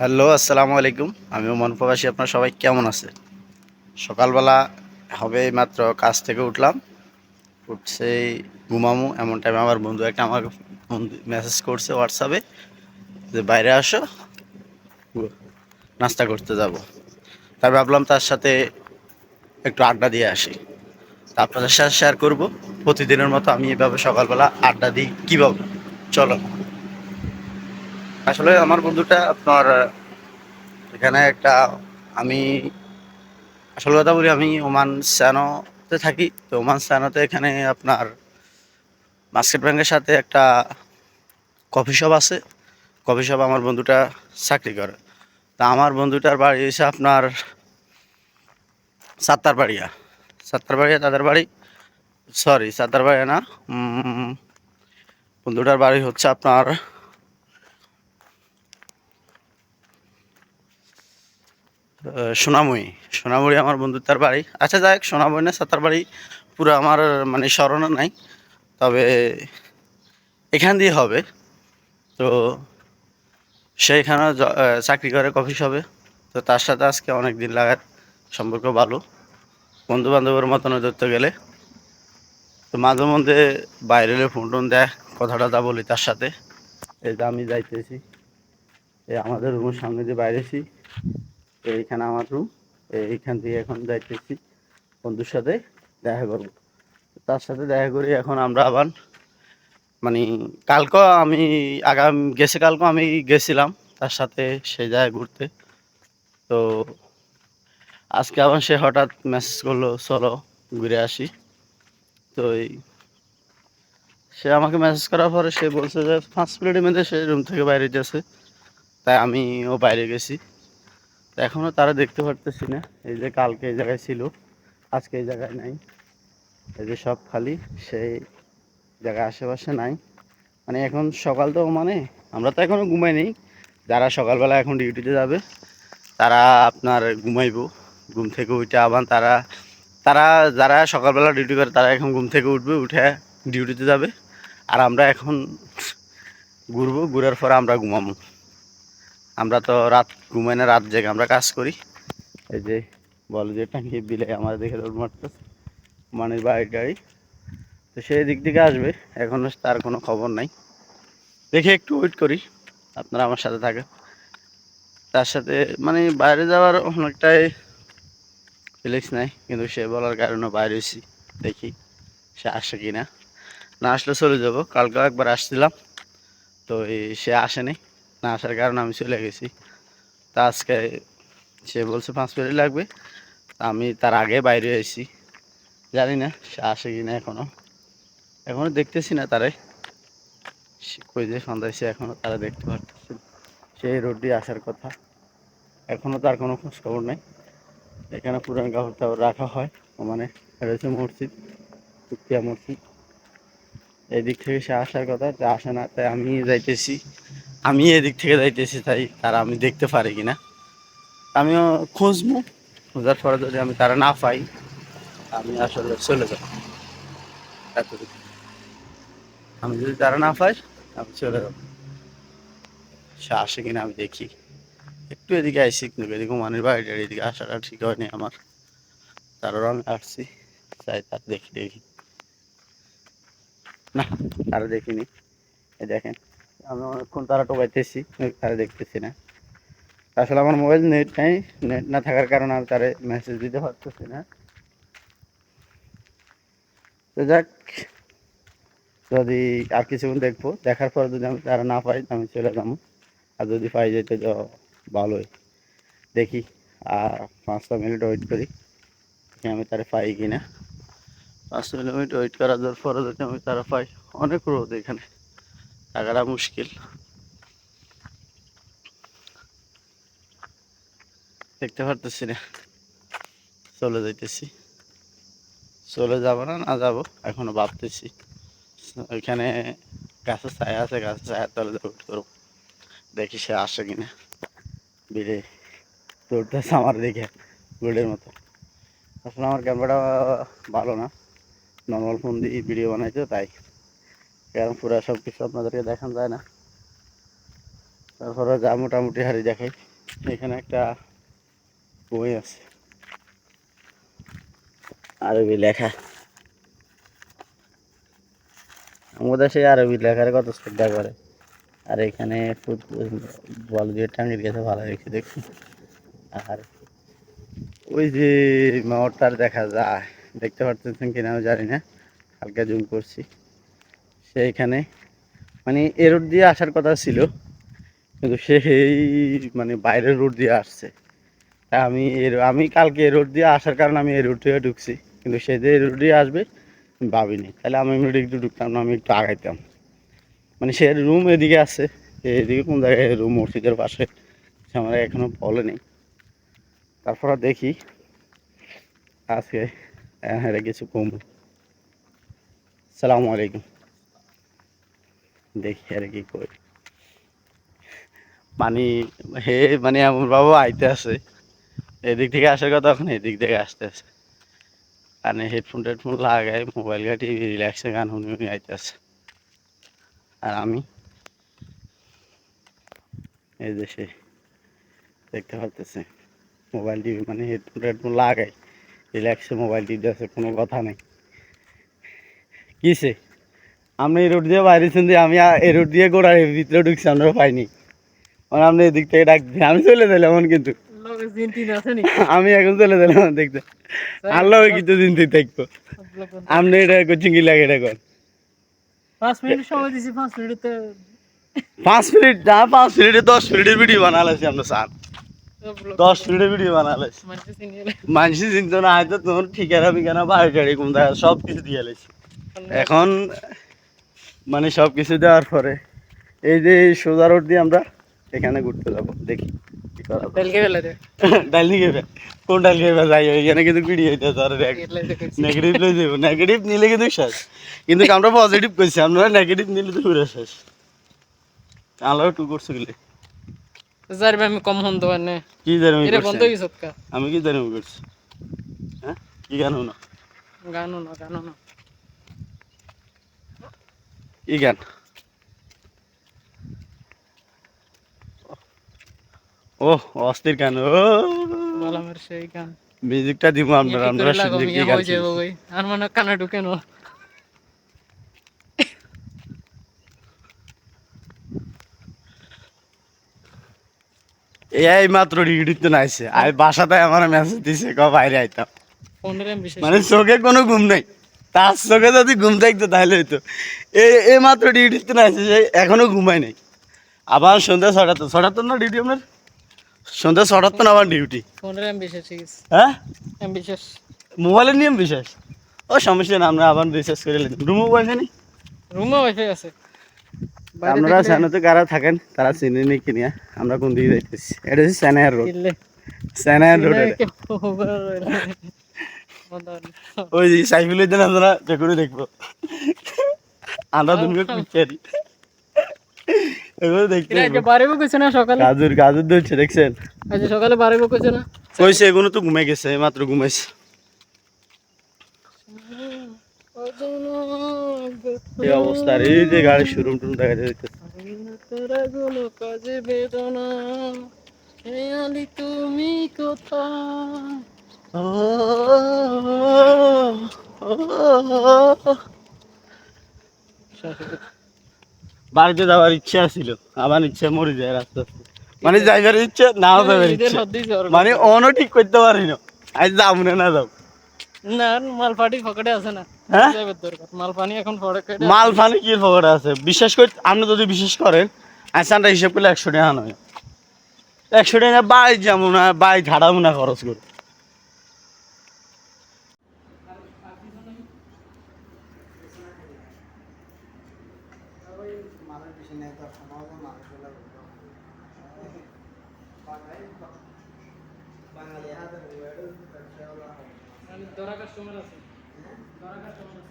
Hello, আসসালামু আলাইকুম। আমি ওমান প্রবাসী, আপনার সবাই কেমন আছে সকালবেলা হবে মাত্র কাজ থেকে উঠলাম। উঠছেই ঘুমামু, এমন টাইমে আমার বন্ধু একটা আমার মেসেজ করছে হোয়াটসঅ্যাপে যে, বাইরে আসো, নাস্তা করতে যাব। তাই ভাবলাম তার সাথে একটু আড্ডা দিয়ে আসি। তা আপনাদের সাথে শেয়ার করব। প্রতিদিনের মতো আমি এভাবে সকালবেলা আড্ডা দিই। কীভাবে চলো। আসলে আমার বন্ধুটা আপনার, এখানে একটা আমি আসল কথা বলি, আমি ওমান স্যানোতে থাকি। তো ওমান স্যানোতে এখানে আপনার মার্কেট ব্যাংকের সাথে একটা কফি শপ আছে। কফি শপ আমার বন্ধুটা চাকরি করে। তা আমার বন্ধুটার বাড়ি হচ্ছে আপনার সাত্তারবাড়িয়া। সাত্তারবাড়িয়া তাদের বাড়ি? সরি সাত্তারবাড়িয়া না বন্ধুটার বাড়ি হচ্ছে আপনার সোনাময়ী। সোনাময়ী আমার বন্ধুর তার বাড়ি। আচ্ছা যাই হোক সোনাময়ী না সাতার বাড়ি পুরো আমার মানে স্মরণও নাই। তবে এখান দিয়ে হবে। তো জ- আহ, চাকরি করে কফি শপে। তো তার সাথে আজকে অনেক দিন লাগার সম্পর্ক ভালো। বন্ধু বান্ধবের মতন ধরতে গেলে। তো মাঝে মধ্যে বাইরে ফোন টোন দেয় কথা টথা বলি তার সাথে। এই যে আমি যাইতেছি। এই আমাদের রুমের সামনে দিয়ে বাইরেছি এইখানে আমার রুম এইখান থেকে এখন যাইতেছি বন্ধুর সাথে দেখা করব। তার সাথে দেখা করি এখন আমরা আবার মানে কালকে আমি আগাম, গেছে কালকে আমি গেছিলাম তার সাথে সে যায় ঘুরতে। তো আজকে আবার সে হঠাৎ মেসেজ করল, চলো ঘুরে আসি। তো এই সে আমাকে মেসেজ করার পরে সে বলছে যে, পাঁচ মিনিটের মধ্যে সে রুম থেকে বাইরে যেতেছে তাই আমিও বাইরে গেছি। এখনও তারা দেখতে পারতেছি না। এই যে কালকে এই জায়গায় ছিল, আজকে এই জায়গায় নাই। এই যে সব খালি, সেই জায়গায় আশেপাশে নাই। মানে এখন সকাল তো মানে আমরা তো এখনও ঘুমাই নেই। যারা সকালবেলা এখন ডিউটিতে যাবে, তারা আপনার ঘুমাইবো। ঘুম থেকে উঠে আবার তারা তারা যারা সকালবেলা ডিউটি করে, তারা এখন ঘুম থেকে উঠবে, উঠে ডিউটিতে যাবে। আর আমরা এখন ঘুরবো, ঘুরার পরে আমরা ঘুমাবো। আমরা তো রাত ঘুমাই না, রাত জেগে আমরা কাজ করি। এই যে বলে যে টাঙ্কি বিলে আমার দেখে দৌড় মারতেছে মানে বাড়ি গাড়ি। তো সেই দিক থেকে আসবে, এখনও তার কোনো খবর নাই। দেখে একটু ওয়েট করি, আপনারা আমার সাথে থাকেন। তার সাথে মানে বাইরে যাওয়ার অনেকটাই ফিলিংস নাই, কিন্তু সে বলার কারণে বাইরে হয়েছি, দেখি সে আসে কি না না আসলে চলে যাব, কালকেও একবার আসছিলাম, তো সে আসেনি। না আসার কারণে আমি চলে গেছি। তা আজকে সে বলছে, পাঁচ মিনিট লাগবে। আমি তার আগে বাইরে এসেছি জানি না সে আসে কি না এখনও। এখনও দেখতেছি না তারে। কই যে সন্ধ্যায় এখনও তারা দেখতে পারতেছে। সেই রোডটি আসার কথা। এখনও তার কোনো খোঁজখবর নেই। এখানে পুরান কাপড় টাপড় রাখা হয়। মানে রয়েছে মসজিদ তুকিয়া মসজিদ। এই দিক থেকে সে আসার কথা, তা আসে না। তাই আমি যাইতেছি। আমি এদিক থেকে যাইতেছি, তাই তারা আমি দেখতে পারি কিনা। আমিও খুঁজবো, খোঁজার পরে যদি আমি তারা না পাই, আমি আসলে চলে যাব। আমি যদি তারা না পাই, আমি চলে যাব। সে আসে কিনা আমি দেখি। একটু এদিকে আইসি, কিন্তু এদিকে মানের বাড়িটার এদিকে আসাটা ঠিক হয়নি আমার। তারও আমি আসছি চাই তার দেখি দেখি। না, তারা দেখিনি। দেখেন। আমি অনেকক্ষণ তারা টোকাইতেছি তারা দেখতেছি না। আসলে আমার মোবাইল নেট নেই, নেট না থাকার কারণে আমি তারে মেসেজ দিতে পারতেছি না। তো যাক, যদি আর কিছুক্ষণ দেখব, দেখার পর যদি আমি তারা না পাই, আমি চলে যাব। আর যদি পাই যেতে, তো ভালোই। দেখি, আর পাঁচটা মিনিট ওয়েট করি আমি তারা পাই কি না পাঁচ মিনিট ওয়েট করার পরে যদি আমি তারা পাই, অনেক রোদ এখানে। থাকাটা মুশকিল। দেখতে পারতেছি না। চলে যাইতেছি। চলে যাব না না যাব, এখনও ভাবতেছি। ওইখানে গাছের ছায়া আছে, গাছের ছায়ার তলে করব দেখি সে আসে কিনা। বিলে দৌড়তেছে আমার দেখে গোল্ডের মতো। আসলে আমার ক্যামেরাটা ভালো না। নর্মাল ফোন দিয়ে ভিডিও বানাইতো, তাই। কারণ পুরো সব কিছু আপনাদেরকে দেখানো যায় না। তারপরে যা মোটামুটি হারি দেখাই, এখানে একটা বই আছে। আরবি লেখা। আমাদের সেই আরবি লেখার কত শ্রদ্ধা করে। আর এখানে বল দিয়ে টাঙ্গির গেছে ভালো রেখে দেখছি আর ওই যে মাওয়ারটার দেখা যায়, দেখতে পারতেছেন কিনা আমি জানি না। হালকা জুম করছি। সেইখানে। মানে এ রোড দিয়ে আসার কথা ছিল। কিন্তু সে এই মানে বাইরের রোড দিয়ে আসছে। আমি এর আমি কালকে এ রোড দিয়ে আসার কারণে আমি এ রোড থেকে ঢুকছি। কিন্তু সে যে রোড দিয়ে আসবে ভাবিনি। তাহলে আমি এমনি একটু ঢুকতাম, না আমি একটু আগাইতাম। মানে সে রুম এদিকে আছে। এদিকে কোন জায়গায় রুম মসজিদের পাশে। সে আমার এখনও বলেনি। তারপর দেখি, আজকে হ্যাঁ কিছু কম। সালামু আলাইকুম। দেখি আর কি করি। মানে হে মানে আমার বাবা আইতে আছে। এদিক থেকে আসার কথা এখন এদিক থেকে আসতে আছে। কানে হেডফোন টেডফোন লাগাই মোবাইল ঘাটি রিল্যাক্সে গান শুনি শুনি আইতে আছে। আর আমি? এই যে সে, দেখতে পারতেছে। মোবাইল টিভি মানে হেডফোন টেডফোন লাগাই রিল্যাক্সে মোবাইল টিভি আছে, কোনো কথা নেই। কিসে আপনি এই রোড দিয়ে বাইরেছেন যে আমি এই রুট দিয়ে গোড়ার ভিতরে ঢুকছি আমরা পাইনি। মানে আপনি এদিক থেকে ডাক দিয়ে আমি চলে দিলাম কিন্তু। আমি এখন চলে দিলাম দেখতে। আল্লাহ দিন তুই দেখব আপনি এটা কোচিং কি লাগে এটা কর। পাঁচ মিনিট সময় দিছি পাঁচ মিনিটে পাঁচ মিনিট না পাঁচ মিনিটে দশ মিনিটের ভিডিও বানালাছি আমরা স্যার। দশ মিনিটের ভিডিও বানালাছি মানুষ চিন্তা না হয়তো তোমার ঠিকানা বিকানা বাড়ি টাড়ি কোন সব কিছু দিয়ে লাইছি এখন মানে সব কিছু দেওয়ার পরে এই যে এই সোজা রোড দিয়ে আমরা এখানে ঘুরতে যাব। দেখি ডাল নিয়ে কোন ডাল খেয়ে যাই এখানে কিন্তু ভিডিও হইতে আর নেগেটিভ লই যাব নেগেটিভ নিলে কিন্তু শেষ। কিন্তু আমরা পজিটিভ আপনারা নেগেটিভ নিলে তো পুরো শেষ। আলো একটু করছ গেলে যার আমি কম হন কি জানি আমি বন্ধ হইছে কা আমি কি করছি? হ্যাঁ? কি গান না গানো না গানো না কি গান ও অস্থির গান ও। মালামের সেই গান। মিউজিকটা দিব করে লাগো শুনতে কি গান আর মানে কানা ঢুকে নো। এই মাত্র ডিউটিতে নাইছে। আর বাসাতে আমার মেসেজ দিছে ক বাইরে আইতাম। মানে চোখে কোনো ঘুম নাই। তার চোখে যদি ঘুম থাকতো তাহলে হইতো। এই এই মাত্র ডিউটিতে নাইছে যে এখনও ঘুমাই নাই। আবার সন্ধ্যা ছটা তো ছটা তো না ডিউটি আপনার? সন্ধ্যা ছটা তো না আমার ডিউটি আছে। হ্যাঁ? মোবাইলের নিয়ম বিশেষ ও সমস্যা না আমরা আবার রিচার্জ করে নিলাম। রুমও পাইছে নি রুমে ওয়াইফাই আছে। আপনারা দেখলে তো কারা থাকেন তারা চিনে নি কিনিয়া। আমরা কোন দিকে যাইতেছি? এটা হচ্ছে স্যানায়ার রোড স্যানায়ার রোড ওই যে সাইকেলের দিন আমরা দেখুন দেখব। আমরা দুটো পিচারি এগুলো দেখতে আজকে বাড়িবো কইছে না সকালে? গাজর গাজর ধরছে দেখছেন? আজকে সকালে বাড়িবো কইছে না? কইছে এগুলো তো ঘুমে গেছে মাত্র ঘুমাইছে। এই অবস্থা যে গাড়ির শোরুম টুরুম দেখা যাইতেছে কাজে বেদনা তুমি কোথায়। বাড়িতে যাওয়ার ইচ্ছা ছিল আমার ইচ্ছা মরে যায় রাস্তা মানে যাইবার ইচ্ছা যাবার ঈদের ইচ্ছা। মানে অনও ঠিক করতে পারি না। আজ যাব না না যাও। না মাল পাটি পকেটে আছে না। হ্যাঁ? যাবে মাল পানি এখন পকেটে মাল কি খবর আছে? বিশ্বাস করে আপনি যদি বিশ্বাস করেন আসানটা হিসাব করলে একশো টাকা নয়। একশো টাকা বাই যাব না বাই ঝাড়াবো না খরচ করে। দরা কাস্টমার আছে দরা কাস্টমার